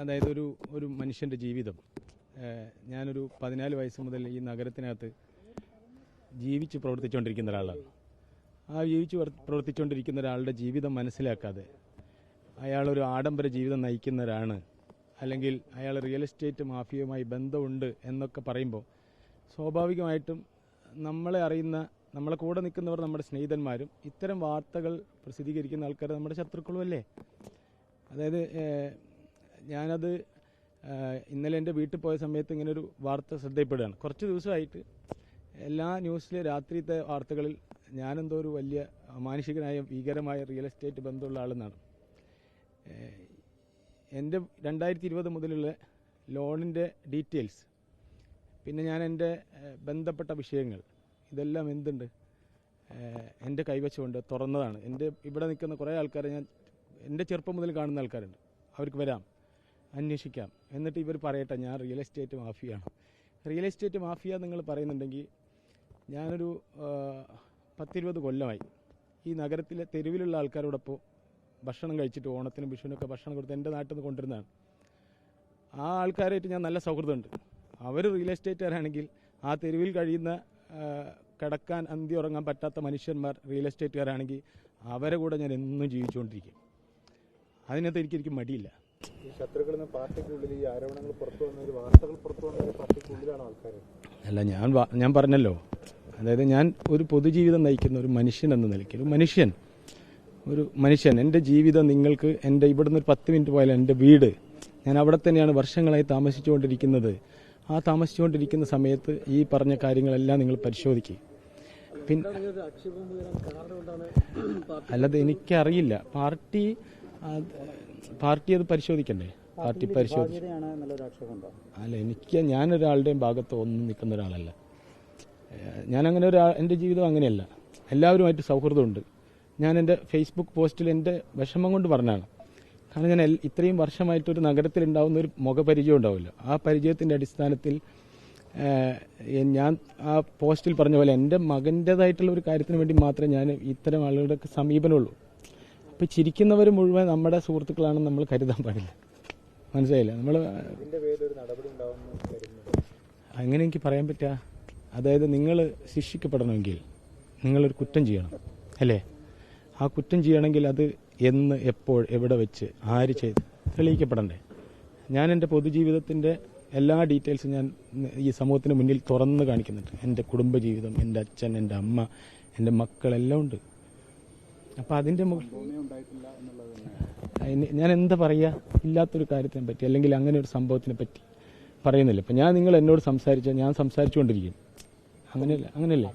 അതായത് ഒരു ഒരു മനുഷ്യന്റെ ജീവിതം. ഞാനൊരു പതിനാല് വയസ്സ് മുതൽ ഈ നഗരത്തിനകത്ത് ജീവിച്ച് പ്രവർത്തിച്ചുകൊണ്ടിരിക്കുന്ന ഒരാളാണ്. ആ ജീവിച്ച് പ്രവർത്തിച്ചുകൊണ്ടിരിക്കുന്ന ഒരാളുടെ ജീവിതം മനസ്സിലാക്കാതെ അയാളൊരു ആഡംബര ജീവിതം നയിക്കുന്നവരാണ് അല്ലെങ്കിൽ അയാൾ റിയൽ എസ്റ്റേറ്റ് മാഫിയയുമായി ബന്ധമുണ്ട് എന്നൊക്കെ പറയുമ്പോൾ സ്വാഭാവികമായിട്ടും നമ്മളെ അറിയുന്ന നമ്മളെ കൂടെ നിൽക്കുന്നവർ നമ്മുടെ സ്നേഹിതന്മാരും ഇത്തരം വാർത്തകൾ പ്രസിദ്ധീകരിക്കുന്ന ആൾക്കാർ നമ്മുടെ ശത്രുക്കളും അല്ലേ അതായത് ഞാനത് ഇന്നലെ എന്റെ വീട്ടിൽ പോയ സമയത്ത് ഇങ്ങനെ ഒരു വാർത്ത ശ്രദ്ധയിൽപ്പെടുകയാണ്. കുറച്ച് ദിവസമായിട്ട് എല്ലാ ന്യൂസിലെ രാത്രിത്തെ വാർത്തകളിൽ ഞാനെന്തോ ഒരു വലിയ മാനുഷികനായ ഭീകരമായ റിയൽ എസ്റ്റേറ്റ് ബന്ധമുള്ള ആളെന്നാണ്. എന്റെ രണ്ടായിരത്തി ഇരുപത് മുതലുള്ള ലോണിന്റെ ഡീറ്റെയിൽസ് പിന്നെ ഞാൻ എന്റെ ബന്ധപ്പെട്ട വിഷയങ്ങൾ ഇതെല്ലാം എന്തുണ്ട്? എന്റെ കൈവശമുണ്ട് തുറന്നതാണ്. എന്റെ ഇവിടെ നിൽക്കുന്ന കുറേ ആൾക്കാരെ ഞാൻ എന്റെ ചെറുപ്പം മുതൽ കാണുന്ന ആൾക്കാരുണ്ട്. അവർക്ക് വരാം. അന്വേഷിക്കാം. എന്നിട്ട് ഇവർ പറയട്ടെ ഞാൻ റിയൽ എസ്റ്റേറ്റ് മാഫിയാണ് റിയൽ എസ്റ്റേറ്റ് മാഫിയ നിങ്ങൾ പറയുന്നുണ്ടെങ്കിൽ ഞാനൊരു പത്തിരുപത് കൊല്ലമായി. ഈ നഗരത്തിലെ തെരുവിലുള്ള ആൾക്കാരോടൊപ്പം ഭക്ഷണം കഴിച്ചിട്ട് ഓണത്തിനും വിഷുവിനൊക്കെ ഭക്ഷണം കൊടുത്ത് എന്റെ നാട്ടിൽ നിന്ന് കൊണ്ടുവരുന്നതാണ്. ആ ആൾക്കാരായിട്ട് ഞാൻ നല്ല സൗഹൃദമുണ്ട്. അവർ റിയൽ എസ്റ്റേറ്റുകാരാണെങ്കിൽ ആ തെരുവിൽ കഴിയുന്ന കിടക്കാൻ അന്തി ഉറങ്ങാൻ പറ്റാത്ത മനുഷ്യന്മാർ റിയൽ എസ്റ്റേറ്റുകാരാണെങ്കിൽ അവരെ കൂടെ ഞാൻ എന്നും ജീവിച്ചുകൊണ്ടിരിക്കും. അതിനകത്ത് എനിക്ക് എനിക്ക് മടിയില്ല. അല്ല ഞാൻ ഞാൻ പറഞ്ഞല്ലോ. അതായത് ഞാൻ ഒരു പൊതുജീവിതം നയിക്കുന്ന ഒരു മനുഷ്യൻ എന്ന നിലയ്ക്ക് ഒരു മനുഷ്യൻ. ഒരു മനുഷ്യൻ. എന്റെ ജീവിതം നിങ്ങൾക്ക് എന്റെ ഇവിടുന്ന് ഒരു പത്ത് മിനിറ്റ് പോയാൽ എന്റെ വീട്. ഞാൻ അവിടെ തന്നെയാണ് വർഷങ്ങളായി താമസിച്ചുകൊണ്ടിരിക്കുന്നത്. ആ താമസിച്ചുകൊണ്ടിരിക്കുന്ന സമയത്ത് ഈ പറഞ്ഞ കാര്യങ്ങളെല്ലാം നിങ്ങൾ പരിശോധിക്കുക പിന്നെ അല്ലാതെ എനിക്കറിയില്ല. പാർട്ടി പാർട്ടി അത് പരിശോധിക്കണ്ടേ? പാർട്ടി പരിശോധിച്ചു അല്ല എനിക്ക് ഞാനൊരാളുടെയും ഭാഗത്ത് ഒന്നും നിൽക്കുന്ന ഒരാളല്ല. ഞാനങ്ങനെ ഒരാൾ എന്റെ ജീവിതം അങ്ങനെയല്ല. എല്ലാവരുമായിട്ട് സൗഹൃദമുണ്ട്. ഞാൻ എന്റെ ഫേസ്ബുക്ക് പോസ്റ്റിൽ എന്റെ വിഷമം കൊണ്ട് പറഞ്ഞാണ്. കാരണം ഞാൻ ഇത്രയും വർഷമായിട്ട് ഒരു നഗരത്തിൽ ഉണ്ടാവുന്ന ഒരു മുഖപരിചയം ഉണ്ടാവില്ല. ആ പരിചയത്തിന്റെ അടിസ്ഥാനത്തിൽ ഞാൻ ആ പോസ്റ്റിൽ പറഞ്ഞ പോലെ എന്റെ മകന്റേതായിട്ടുള്ള ഒരു കാര്യത്തിന് വേണ്ടി മാത്രമേ ഞാൻ ഇത്തരം ആളുകളുടെ സമീപനമുള്ളൂ. അപ്പോൾ ചിരിക്കുന്നവർ മുഴുവൻ നമ്മുടെ സുഹൃത്തുക്കളാണെന്ന് നമ്മൾ കരുതാൻ പാടില്ല. മനസ്സിലായില്ല? നമ്മൾ അങ്ങനെ എനിക്ക് പറയാൻ പറ്റുക അതായത് നിങ്ങൾ ശിക്ഷിക്കപ്പെടണമെങ്കിൽ നിങ്ങളൊരു കുറ്റം ചെയ്യണം. അല്ലേ? ആ കുറ്റം ചെയ്യണമെങ്കിൽ അത് എന്ന് എപ്പോൾ എവിടെ വെച്ച് ആര് ചെയ്ത് തെളിയിക്കപ്പെടണ്ടേ? ഞാൻ എന്റെ പൊതുജീവിതത്തിന്റെ എല്ലാ ഡീറ്റെയിൽസും ഞാൻ ഈ സമൂഹത്തിന് മുന്നിൽ തുറന്ന് കാണിക്കുന്നുണ്ട്. എന്റെ കുടുംബജീവിതം എന്റെ അച്ഛൻ എന്റെ അമ്മ എന്റെ മക്കളെല്ലാം ഉണ്ട്. അപ്പം അതിന്റെ ഞാൻ എന്താ പറയുക ഇല്ലാത്തൊരു കാര്യത്തിനെ പറ്റി അല്ലെങ്കിൽ അങ്ങനെ ഒരു സംഭവത്തിനെ പറ്റി പറയുന്നില്ല. ഇപ്പം ഞാൻ നിങ്ങൾ എന്നോട് സംസാരിച്ചാൽ ഞാൻ സംസാരിച്ചുകൊണ്ടിരിക്കും. അങ്ങനെയല്ല അങ്ങനെയല്ലേ?